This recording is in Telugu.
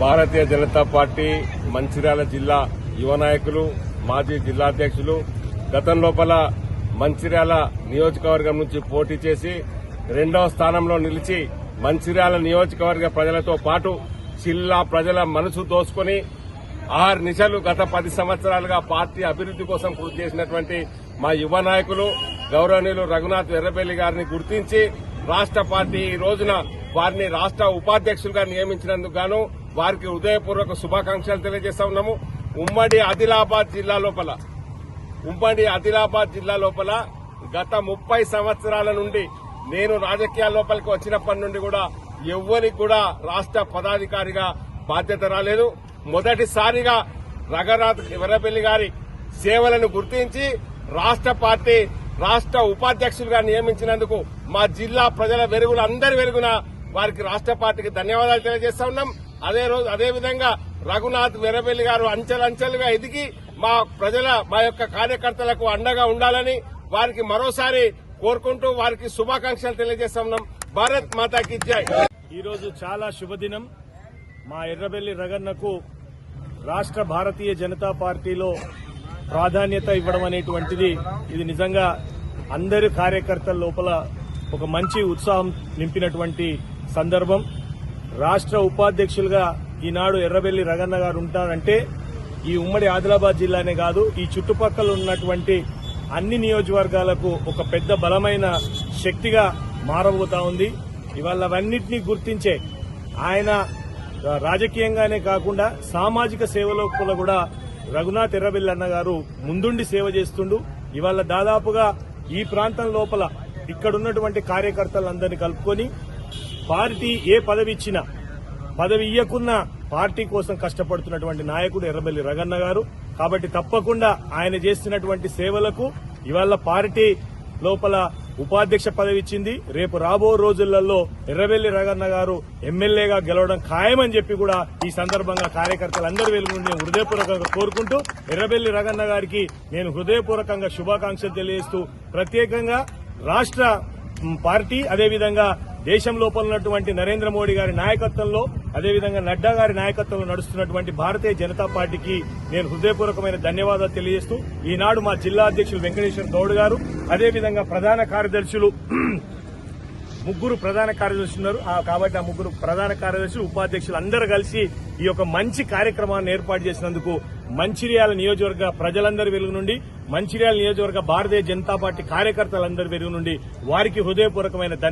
భారతీయ జనతా పార్టీ మంచిర్యాల జిల్లా యువ నాయకులు మాజీ జిల్లాధ్యక్షులు గతం లోపల మంచిర్యాల నియోజకవర్గం నుంచి పోటీ చేసి రెండవ స్థానంలో నిలిచి మంచిర్యాల నియోజకవర్గ ప్రజలతో పాటు జిల్లా ప్రజల మనసు దోసుకొని ఆరు నిశలు గత పది సంవత్సరాలుగా పార్టీ అభివృద్ది కోసం కృషి చేసినటువంటి మా యువ నాయకులు గౌరవనీయులు రఘునాథ్ ఎర్రబెల్లి గారిని గుర్తించి రాష్ట పార్టీ ఈ రోజున వారిని రాష్ట ఉపాధ్యక్షులుగా నియమించినందుకు గాను వారికి హృదయపూర్వక శుభాకాంక్షలు తెలియజేస్తా ఉన్నాము. ఉమ్మడి ఆదిలాబాద్ జిల్లా లోపల ఉమ్మడి ఆదిలాబాద్ జిల్లా లోపల గత ముప్పై సంవత్సరాల నుండి నేను రాజకీయాల లోపలికి వచ్చినప్పటి నుండి కూడా ఎవ్వరికి కూడా రాష్ట పదాధికారిగా బాధ్యత రాలేదు. మొదటిసారిగా రఘునాథ్ ఎర్రబెల్లి గారి సేవలను గుర్తించి రాష్ట పార్టీ రాష్ట ఉపాధ్యక్షులుగా నియమించినందుకు మా జిల్లా ప్రజల వెలుగున అందరి వెలుగున వారికి రాష్ట పార్టీకి ధన్యవాదాలు తెలియజేస్తా ఉన్నాం. అదే రోజు అదే విధంగా రఘునాథ్ వెరబెల్లి గారు అంచెలంచెలుగా ఎదిగి మా ప్రజల మా యొక్క కార్యకర్తలకు అండగా ఉండాలని వారికి మరోసారి కోరుకుంటూ వారికి శుభాకాంక్షలు తెలియజేస్తున్నాం. భారత్ మాతాకి జై. ఈరోజు చాలా శుభదినం. మా ఎర్రబెల్లి రగన్నకు రాష్ట్ర భారతీయ జనతా పార్టీలో ప్రాధాన్యత ఇవ్వడం అనేటువంటిది ఇది నిజంగా అందరి కార్యకర్తల లోపల ఒక మంచి ఉత్సాహం నింపినటువంటి సందర్భం. రాష్ట్ర ఉపాధ్యక్షులుగా ఈనాడు ఎర్రబెల్లి రగన్న గారు ఉంటారంటే ఈ ఉమ్మడి ఆదిలాబాద్ జిల్లానే కాదు ఈ చుట్టుపక్కల ఉన్నటువంటి అన్ని నియోజకవర్గాలకు ఒక పెద్ద బలమైన శక్తిగా మారబోతా ఉంది. ఇవాళ అవన్నింటినీ గుర్తించే ఆయన రాజకీయంగానే కాకుండా సామాజిక సేవలో కూడా రఘునాథ్ ఎర్రబెల్లి అన్న గారు ముందుండి సేవ చేస్తుండు. ఇవాళ దాదాపుగా ఈ ప్రాంతం లోపల ఇక్కడున్నటువంటి కార్యకర్తలందరినీ కలుపుకొని పార్టీ ఏ పదవి ఇచ్చినా పదవి ఇయ్యకున్న పార్టీ కోసం కష్టపడుతున్నటువంటి నాయకుడు ఎర్రబెల్లి రగన్న గారు. కాబట్టి తప్పకుండా ఆయన చేస్తున్నటువంటి సేవలకు ఇవాళ పార్టీ లోపల ఉపాధ్యక్ష పదవి ఇచ్చింది. రేపు రాబో రోజులలో ఎర్రబెల్లి రగన్న గారు ఎమ్మెల్యేగా గెలవడం ఖాయమని చెప్పి కూడా ఈ సందర్భంగా కార్యకర్తలందరూ వెలుగుండి నేను హృదయపూర్వకంగా కోరుకుంటూ ఎర్రబెల్లి రగన్న గారికి నేను హృదయపూర్వకంగా శుభాకాంక్షలు తెలియజేస్తూ ప్రత్యేకంగా రాష్ట్ర పార్టీ అదేవిధంగా దేశం లోపల ఉన్నటువంటి నరేంద్ర మోడీ గారి నాయకత్వంలో అదేవిధంగా నడ్డా గారి నాయకత్వంలో నడుస్తున్నటువంటి భారతీయ జనతా పార్టీకి నేను హృదయపూర్వకమైన ధన్యవాదాలు తెలియజేస్తూ ఈనాడు మా జిల్లా అధ్యక్షులు వెంకటేశ్వర గౌడ్ గారు అదేవిధంగా ప్రధాన కార్యదర్శులు ముగ్గురు ప్రధాన కార్యదర్శులు ఉన్నారు. కాబట్టి ఆ ముగ్గురు ప్రధాన కార్యదర్శులు ఉపాధ్యక్షులు అందరూ కలిసి ఈ యొక్క మంచి కార్యక్రమాన్ని ఏర్పాటు చేసినందుకు మంచిర్యాల నియోజకవర్గ ప్రజలందరి వెలుగు నుండి మంచిర్యాల నియోజకవర్గ భారతీయ జనతా పార్టీ కార్యకర్తలందరి వెలుగు నుండి వారికి హృదయపూర్వకమైన ధన్యవాదాలు